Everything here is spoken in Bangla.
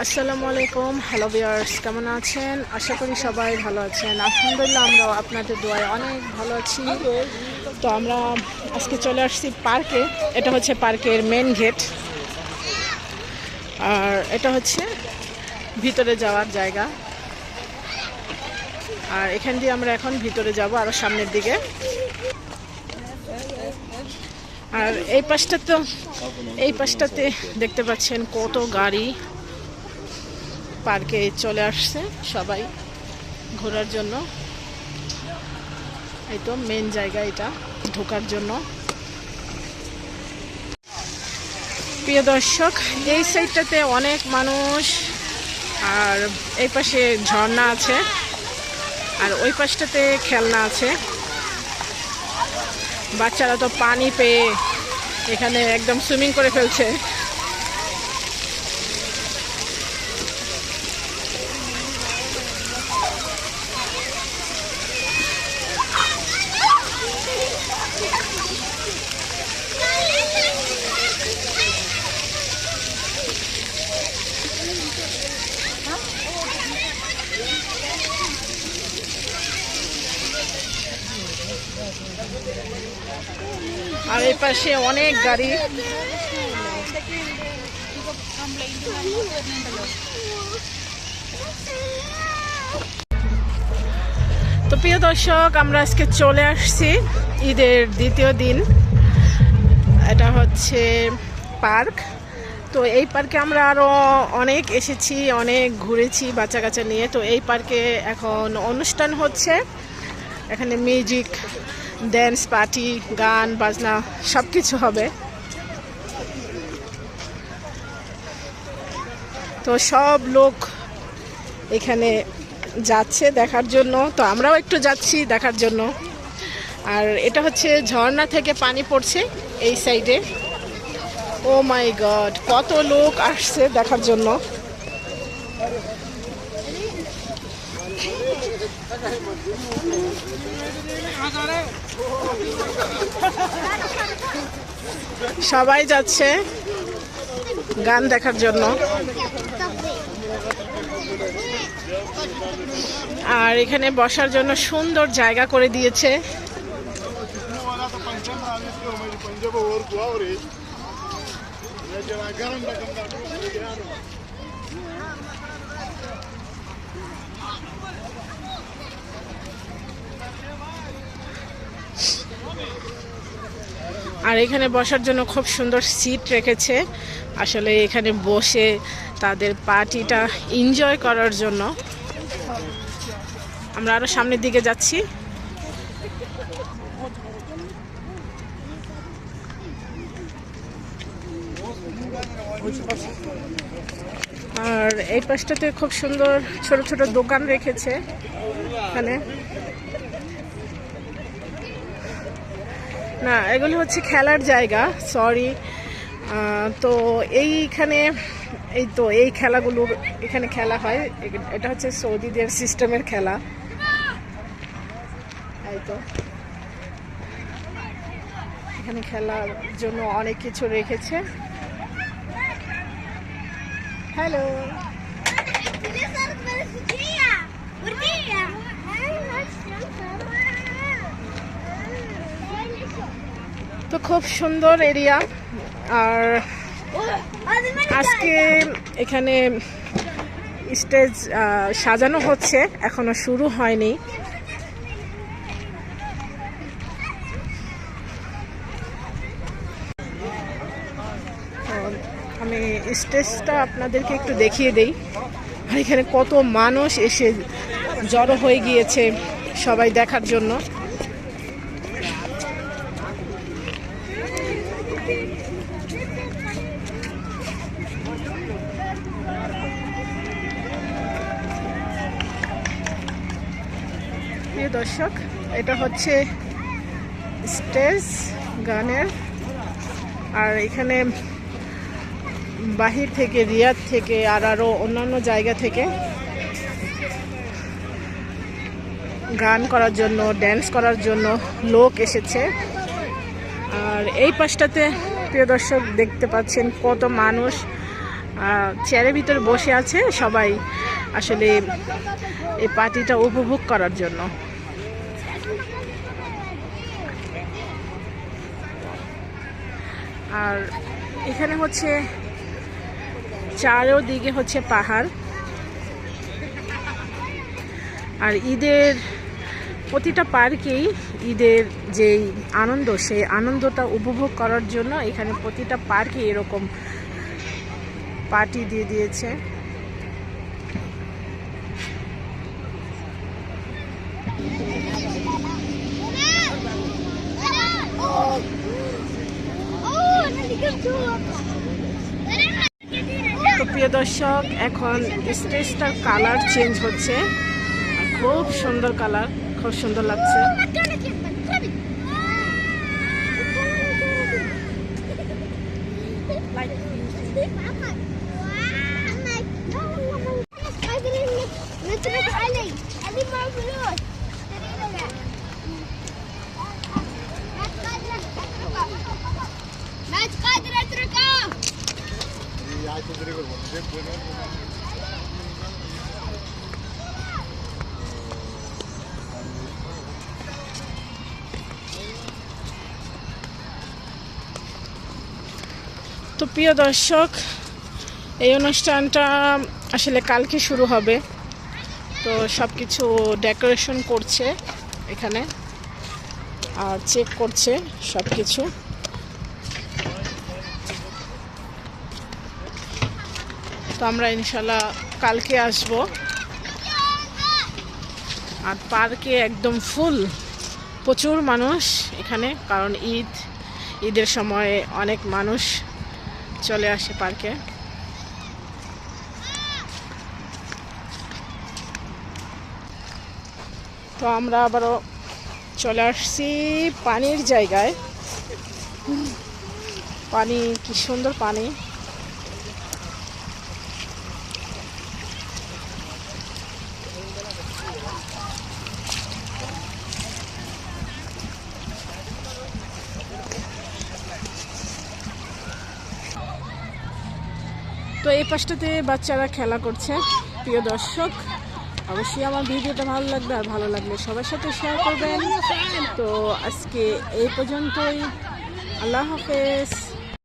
আসসালামু আলাইকুম, হ্যালো বিয়ার্স কেমন আছেন? আশা করি সবাই ভালো আছেন। আলহামদুলিল্লাহ আমরা আপনাদের দোয়ায় অনেক ভালো আছি। তো আমরা আজকে চলে আসছি পার্কে। এটা হচ্ছে পার্কের মেন গেট আর এটা হচ্ছে ভিতরে যাওয়ার জায়গা। আর এখান দিয়ে আমরা এখন ভিতরে যাব আরও সামনের দিকে। আর এই পাশটা তো এই পাশটাতে দেখতে পাচ্ছেন কত গাড়ি। পার্কে চলে আসছে সবাই ঘোরার জন্য। এই তো মেন জায়গা এটা, ঢোকার জন্য। প্রিয় দর্শক, এই সাইডটাতে অনেক মানুষ, আর এই পাশে ঝর্ণা আছে, আর ওই পাশটাতে খেলনা আছে। বাচ্চারা তো পানি পেয়ে এখানে একদম সুইমিং করে ফেলছে। আর এই পাশে অনেক গাড়ি। তো প্রিয় দর্শক, আমরা আজকে চলে আসছি ঈদের দ্বিতীয় দিন। এটা হচ্ছে পার্ক। তো এই পার্কে আমরা আরও অনেক এসেছি, অনেক ঘুরেছি বাচ্চা কাচ্চা নিয়ে। তো এই পার্কে এখন অনুষ্ঠান হচ্ছে। এখানে মিউজিক ড্যান্স পার্টি গান, বাজনা সব কিছু হবে। তো সব লোক এখানে যাচ্ছে দেখার জন্য। তো আমরাও একটু যাচ্ছি দেখার জন্য। আর এটা হচ্ছে ঝর্ণা থেকে পানি পড়ছে এই সাইডে ও মাই গড কত লোক আসছে দেখার জন্য। সবাই যাচ্ছে গান দেখার জন্য। আর এখানে বসার জন্য সুন্দর জায়গা করে দিয়েছে। আর এখানে বসার জন্য খুব সুন্দর সিট রেখেছে। আসলে এখানে বসে তাদের পার্টিটা এনজয় করার জন্য। আমরা আরও সামনের দিকে যাচ্ছি। আর এই পাশটাতে খুব সুন্দর ছোট ছোট দোকান রেখেছে। এখানে না, এগুলো হচ্ছে খেলার জায়গা সরি তো এইখানে, এই তো এই খেলাগুলো, এখানে খেলা হয়। এটা হচ্ছে সৌদিদের সিস্টেমের খেলা। এই তো। এখানে খেলার জন্য অনেক কিছু রেখেছে। হ্যালো তো খুব সুন্দর এরিয়া। আর আজকে এখানে স্টেজ সাজানো হচ্ছে, এখনও শুরু হয়নি। আমি স্টেজটা আপনাদেরকে একটু দেখিয়ে দেই। আর এখানে কত মানুষ এসে জড়ো হয়ে গিয়েছে সবাই দেখার জন্য। প্রিয় দর্শক, এটা হচ্ছে স্টেজ গানের। আর এখানে বাহির থেকে, রিয়াদ থেকে, আর আরও অন্যান্য জায়গা থেকে গান করার জন্য ড্যান্স করার জন্য লোক এসেছে। আর এই পাশটাতে, প্রিয় দর্শক, দেখতে পাচ্ছেন কত মানুষ। চেয়ারের ভিতরে বসে আছে সবাই আসলে এই পার্টিটা উপভোগ করার জন্য। আর এখানে হচ্ছে চারোদিকে হচ্ছে পাহাড়। আর ঈদের প্রতিটা পার্কেই ঈদের যেই আনন্দ, সেই আনন্দটা উপভোগ করার জন্য এখানে প্রতিটা পার্কে এরকম পার্টি দিয়ে দিয়েছে। দর্শক এখন স্টেজটার কালার চেঞ্জ হচ্ছে। খুব সুন্দর কালার খুব সুন্দর লাগছে। তো প্রিয় দর্শক, এই অনুষ্ঠানটা আসলে কালকে শুরু হবে। তো সব কিছু ডেকোরেশন করছে এখানে, আর চেক করছে সব কিছু তো আমরা ইনশাল্লাহ কালকে আসব। আর পার্কে একদম ফুল। প্রচুর মানুষ এখানে, কারণ ঈদ, ঈদের সময় অনেক মানুষ চলে আসে পার্কে। তো আমরা আবারও চলে আসছি পানির জায়গায়। পানি, কি সুন্দর পানি। তো এই পাশটাতে বাচ্চারা খেলা করছে, প্রিয় দর্শক। অবশ্যই আমার ভিডিওটা ভালো লাগবে আর ভালো লাগলে সবার সাথে শেয়ার করবেন। তো আজকে এই পর্যন্তই। আল্লাহ হাফেজ।